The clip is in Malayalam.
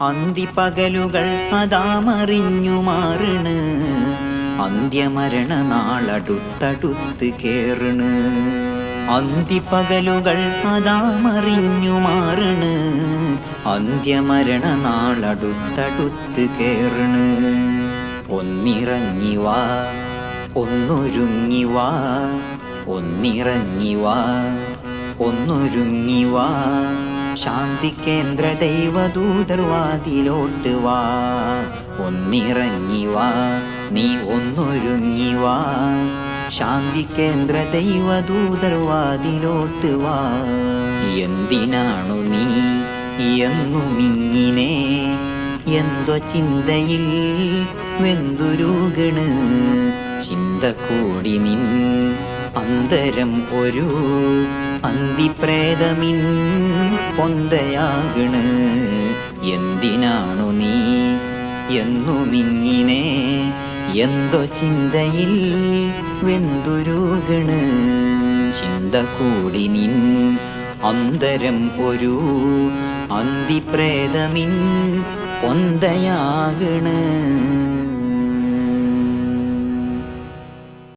അന്തിപ്പകലുകൾ അതാമറിഞ്ഞു മാറണ്. അന്ത്യമരണ നാളടുത്തടുത്ത് കേറണ്. അന്തിപ്പകലുകൾ അതാമറിഞ്ഞു മാറണ്. അന്ത്യമരണ നാളടുത്തടുത്ത് കേറണ്. ഒന്നിറങ്ങി വാ ഒന്നൊരുങ്ങി വാ ഒന്നിറങ്ങി വാ ഒന്നൊരുങ്ങി വാ. ശാന്തി കേന്ദ്ര ദൈവദൂതർ വാതിലോട്ട് വാ. ഒന്നിറങ്ങി വാ നീ ഒന്നൊരുങ്ങി വാ. ശാന്തി കേന്ദ്ര ദൈവദൂതർ വാതിലോട്ട് വാ. എന്തിനാണു നീ എന്നുമിങ്ങിനെ? എന്തോ ചിന്തയിൽ വെന്തുരുകണ്. ചിന്ത കൂടി നിൻ അന്തരം ഒരു അന്തിപ്രേതമിൻ പൊന്തയാകണ്. എന്തിനാണു നീ എന്നുമിങ്ങിനെ എന്തോ ചിന്തയിൽ വെന്തുരുകണ്. ചിന്ത കൂടി നിൻ അന്തരം ഒരു അന്തിപ്രേതമിൻ പൊന്തയാകണ്.